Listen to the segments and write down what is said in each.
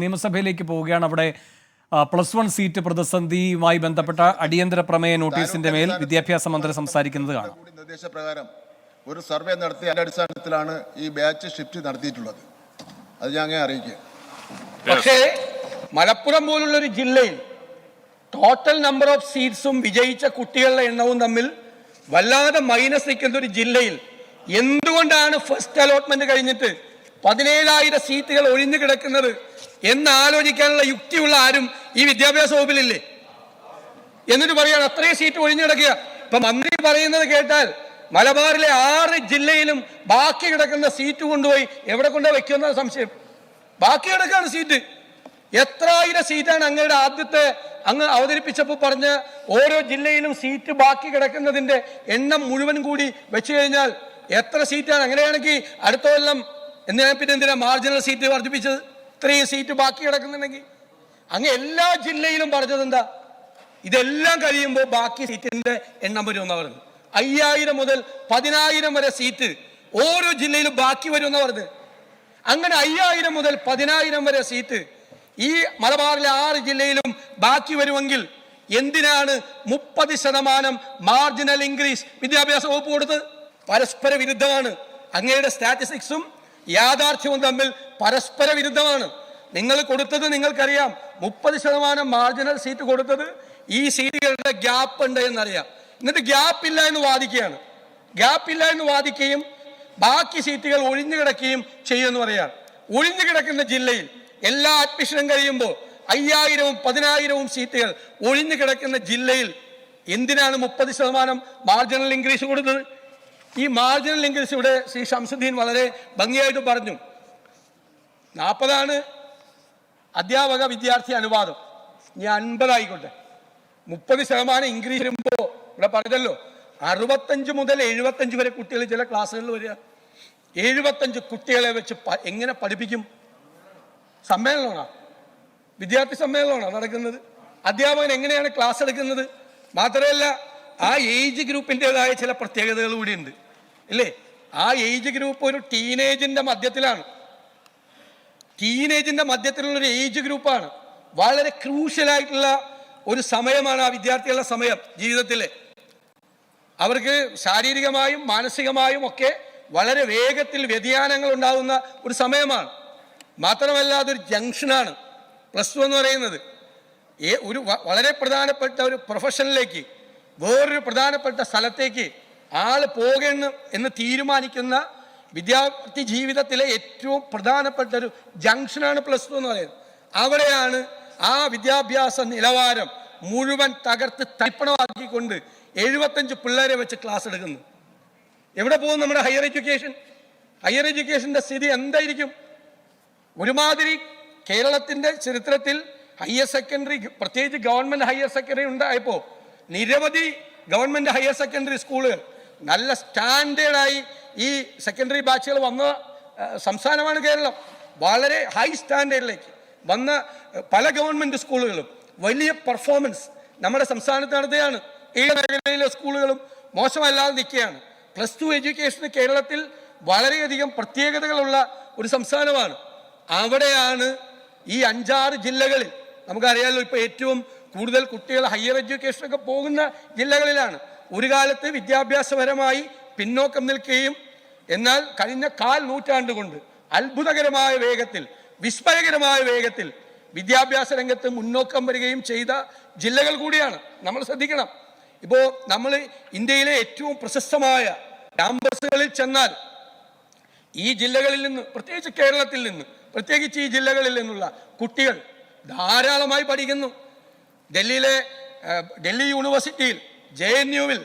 നിയമസഭയിലേക്ക് പോവുകയാണ് അവിടെ പ്ലസ് വൺ സീറ്റ് പ്രതിസന്ധിയുമായി ബന്ധപ്പെട്ട അടിയന്തര പ്രമേയ നോട്ടീസിന്റെ മേൽ വിദ്യാഭ്യാസ മന്ത്രി സംസാരിക്കുന്നത് കാണാം. നിർദ്ദേശപ്രകാരം ഒരു സർവേ നടത്തി അതിന്റെ അടിസ്ഥാനത്തിലാണ് ഈ ബാച്ച് ഷിഫ്റ്റ് നടത്തിയിട്ടുള്ളത്. അത് ഞാൻ അങ്ങനെ അറിയിക്കുക പക്ഷേ മലപ്പുറം പോലുള്ള ഒരു ജില്ലയിൽ ടോട്ടൽ നമ്പർ ഓഫ് സീറ്റ്സും വിജയിച്ച കുട്ടികളുടെ എണ്ണവും തമ്മിൽ വല്ലാതെ മൈനസ് നിൽക്കുന്ന ഒരു ജില്ലയിൽ എന്തുകൊണ്ടാണ് ഫസ്റ്റ് അലോട്ട്മെന്റ് കഴിഞ്ഞിട്ട് പതിനേഴായിരം സീറ്റുകൾ ഒഴിഞ്ഞു കിടക്കുന്നത് എന്ന് ആലോചിക്കാനുള്ള യുക്തിയുള്ള ആരും ഈ വിദ്യാഭ്യാസ വകുപ്പിലില്ലേ? എന്നിട്ട് പറയാണ് അത്രയും സീറ്റ് ഒഴിഞ്ഞു കിടക്കുക. ഇപ്പൊ മന്ത്രി പറയുന്നത് കേട്ടാൽ മലബാറിലെ ആറ് ജില്ലയിലും ബാക്കി കിടക്കുന്ന സീറ്റ് കൊണ്ടുപോയി എവിടെ കൊണ്ടുപോയി വെക്കുന്ന സംശയം. ബാക്കി കിടക്കാണ് സീറ്റ് എത്രായിരം സീറ്റാണ് അങ്ങയുടെ ആദ്യത്തെ അങ്ങ് അവതരിപ്പിച്ചപ്പോൾ പറഞ്ഞ ഓരോ ജില്ലയിലും സീറ്റ് ബാക്കി കിടക്കുന്നതിന്റെ എണ്ണം മുഴുവൻ കൂടി വെച്ച് കഴിഞ്ഞാൽ എത്ര സീറ്റാണ് അങ്ങനെയാണെങ്കിൽ അടുത്ത കൊല്ലം എന്തിനാ പിന്നെ എന്തിനാ? മാർജിനൽ സീറ്റ് വർദ്ധിപ്പിച്ചത്? ഇത്രയും സീറ്റ് ബാക്കി കിടക്കുന്നുണ്ടെങ്കിൽ അങ്ങ് എല്ലാ ജില്ലയിലും പറഞ്ഞത് എന്താ? ഇതെല്ലാം കഴിയുമ്പോൾ ബാക്കി സീറ്റിന്റെ എണ്ണം വരുമെന്ന് പറഞ്ഞു അയ്യായിരം മുതൽ പതിനായിരം വരെ സീറ്റ് ഓരോ ജില്ലയിലും ബാക്കി വരുമെന്ന് പറഞ്ഞു അങ്ങനെ അയ്യായിരം മുതൽ പതിനായിരം വരെ സീറ്റ് ഈ മലബാറിലെ ആറ് ജില്ലയിലും ബാക്കി വരുമെങ്കിൽ എന്തിനാണ് മുപ്പത് ശതമാനം മാർജിനൽ ഇൻക്രീസ് വിദ്യാഭ്യാസ വകുപ്പ് കൊടുത്തത്? പരസ്പര വിരുദ്ധമാണ്. അങ്ങയുടെ സ്റ്റാറ്റിസ്റ്റിക്സും യാഥാർത്ഥ്യവും തമ്മിൽ പരസ്പര വിരുദ്ധമാണ്. നിങ്ങൾ കൊടുത്തത് നിങ്ങൾക്കറിയാം. മുപ്പത് ശതമാനം മാർജിനൽ സീറ്റ് കൊടുത്തത് ഈ സീറ്റുകളുടെ ഗ്യാപ്പ് ഉണ്ട് എന്നറിയാം. എന്നിട്ട് ഗ്യാപ്പ് ഇല്ല എന്ന് വാദിക്കുകയാണ്. ഗ്യാപ്പ് ഇല്ല എന്ന് വാദിക്കുകയും ബാക്കി സീറ്റുകൾ ഒഴിഞ്ഞു കിടക്കുകയും ചെയ്യുമെന്ന് പറയാം. ഒഴിഞ്ഞു കിടക്കുന്ന ജില്ലയിൽ എല്ലാ അഡ്മിഷനും കഴിയുമ്പോൾ അയ്യായിരവും പതിനായിരവും സീറ്റുകൾ ഒഴിഞ്ഞു കിടക്കുന്ന ജില്ലയിൽ എന്തിനാണ് മുപ്പത് ശതമാനം മാർജിനൽ ഇൻക്രീസ് കൊടുത്തത്? ഈ മാർജിനൽ ഇൻക്രീസ് ഇവിടെ ശ്രീ ഷംസുദ്ദീൻ വളരെ ഭംഗിയായിട്ട് പറഞ്ഞു. നാൽപ്പതാണ് അധ്യാപക വിദ്യാർത്ഥി അനുപാതം ഇനി അൻപതായിക്കോട്ടെ. മുപ്പത് ശതമാനം ഇൻക്രീസ് വരുമ്പോൾ ഇവിടെ പറഞ്ഞല്ലോ അറുപത്തഞ്ച് മുതൽ എഴുപത്തഞ്ച് വരെ കുട്ടികൾ ചില ക്ലാസ്സുകളിൽ വരിക. എഴുപത്തഞ്ച് കുട്ടികളെ വെച്ച് എങ്ങനെ പഠിപ്പിക്കും? സമ്മേളനമാണോ? വിദ്യാർത്ഥി സമ്മേളനമാണോ നടക്കുന്നത്? അധ്യാപകൻ എങ്ങനെയാണ് ക്ലാസ് എടുക്കുന്നത്? മാത്രമല്ല ആ ഏജ് ഗ്രൂപ്പിന്റെതായ ചില പ്രത്യേകതകൾ കൂടിയുണ്ട്. ഇല്ലേ? ആ ഏജ് ഗ്രൂപ്പ് ഒരു ടീനേജിന്റെ മധ്യത്തിലാണ്. ടീനേജിന്റെ മധ്യത്തിലുള്ള ഒരു ഏജ് ഗ്രൂപ്പാണ്. വളരെ ക്രൂഷ്യൽ ആയിട്ടുള്ള ഒരു സമയമാണ് ആ വിദ്യാർത്ഥികളുടെ സമയം ജീവിതത്തിലെ. അവർക്ക് ശാരീരികമായും മാനസികമായും ഒക്കെ വളരെ വേഗത്തിൽ വ്യതിയാനങ്ങൾ ഉണ്ടാകുന്ന ഒരു സമയമാണ്. മാത്രമല്ല അതൊരു ജംഗ്ഷനാണ് പ്ലസ് ടു എന്ന് പറയുന്നത്. ഏ ഒരു വളരെ പ്രധാനപ്പെട്ട ഒരു പ്രൊഫഷനിലേക്ക് വേറൊരു പ്രധാനപ്പെട്ട സ്ഥലത്തേക്ക് ആൾ പോകണം എന്ന് തീരുമാനിക്കുന്ന വിദ്യാർത്ഥി ജീവിതത്തിലെ ഏറ്റവും പ്രധാനപ്പെട്ട ഒരു ജംഗ്ഷനാണ് പ്ലസ് ടു എന്ന് പറയുന്നത്. അവിടെയാണ് ആ വിദ്യാഭ്യാസ നിലവാരം മുഴുവൻ തകർത്ത് തരിപ്പണമാക്കിക്കൊണ്ട് എഴുപത്തഞ്ച് പിള്ളേരെ വെച്ച് ക്ലാസ് എടുക്കുന്നു. എവിടെ പോകും നമ്മുടെ ഹയർ എഡ്യൂക്കേഷൻ? ഹയർ എഡ്യൂക്കേഷന്റെ സ്ഥിതി എന്തായിരിക്കും? ഒരുമാതിരി കേരളത്തിന്റെ ചരിത്രത്തിൽ ഹയർ സെക്കൻഡറി പ്രത്യേകിച്ച് ഗവൺമെന്റ് ഹയർ സെക്കൻഡറി ഉണ്ടായപ്പോൾ നിരവധി ഗവൺമെന്റ് ഹയർ സെക്കൻഡറി സ്കൂളുകൾ നല്ല സ്റ്റാൻഡേർഡായി ഈ സെക്കൻഡറി ബാച്ചുകൾ വന്ന സംസ്ഥാനമാണ് കേരളം. വളരെ ഹൈ സ്റ്റാൻഡേർഡിലേക്ക് വന്ന പല ഗവൺമെന്റ് സ്കൂളുകളും വലിയ പെർഫോമൻസ് നമ്മുടെ സംസ്ഥാനത്ത് നടത്തുകയാണ്. ഈ മേഖലയിലെ സ്കൂളുകളും മോശമല്ലാതെ നിൽക്കുകയാണ്. പ്ലസ് ടു എഡ്യൂക്കേഷന് കേരളത്തിൽ വളരെയധികം പ്രത്യേകതകളുള്ള ഒരു സംസ്ഥാനമാണ്. അവിടെയാണ് ഈ അഞ്ചാറ് ജില്ലകളിൽ നമുക്കറിയാമല്ലോ ഇപ്പോൾ ഏറ്റവും കൂടുതൽ കുട്ടികൾ ഹയർ എഡ്യൂക്കേഷനൊക്കെ പോകുന്ന ജില്ലകളിലാണ്. ഒരു കാലത്ത് വിദ്യാഭ്യാസപരമായി പിന്നോക്കം നിൽക്കുകയും എന്നാൽ കഴിഞ്ഞ കാൽ നൂറ്റാണ്ട് കൊണ്ട് അത്ഭുതകരമായ വേഗത്തിൽ വിസ്മയകരമായ വേഗത്തിൽ വിദ്യാഭ്യാസ രംഗത്ത് മുന്നോക്കം വരികയും ചെയ്ത ജില്ലകൾ കൂടിയാണ്. നമ്മൾ ശ്രദ്ധിക്കണം. ഇപ്പോൾ നമ്മൾ ഇന്ത്യയിലെ ഏറ്റവും പ്രശസ്തമായ ക്യാമ്പസുകളിൽ ചെന്നാൽ ഈ ജില്ലകളിൽ നിന്ന് പ്രത്യേകിച്ച് കേരളത്തിൽ നിന്ന് പ്രത്യേകിച്ച് ഈ ജില്ലകളിൽ നിന്നുള്ള കുട്ടികൾ ധാരാളമായി പഠിക്കുന്നു. ഡൽഹിയിലെ ഡൽഹി യൂണിവേഴ്സിറ്റിയിൽ ജെ എൻ യുവിൽ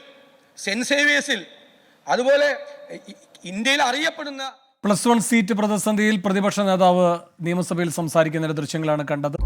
സെന്റ് സേവിയേഴ്സിൽ അതുപോലെ ഇന്ത്യയിൽ അറിയപ്പെടുന്ന പ്ലസ് വൺ സീറ്റ് പ്രതിസന്ധിയിൽ പ്രതിപക്ഷ നേതാവ് നിയമസഭയിൽ സംസാരിക്കുന്ന ദൃശ്യങ്ങളാണ് കണ്ടത്.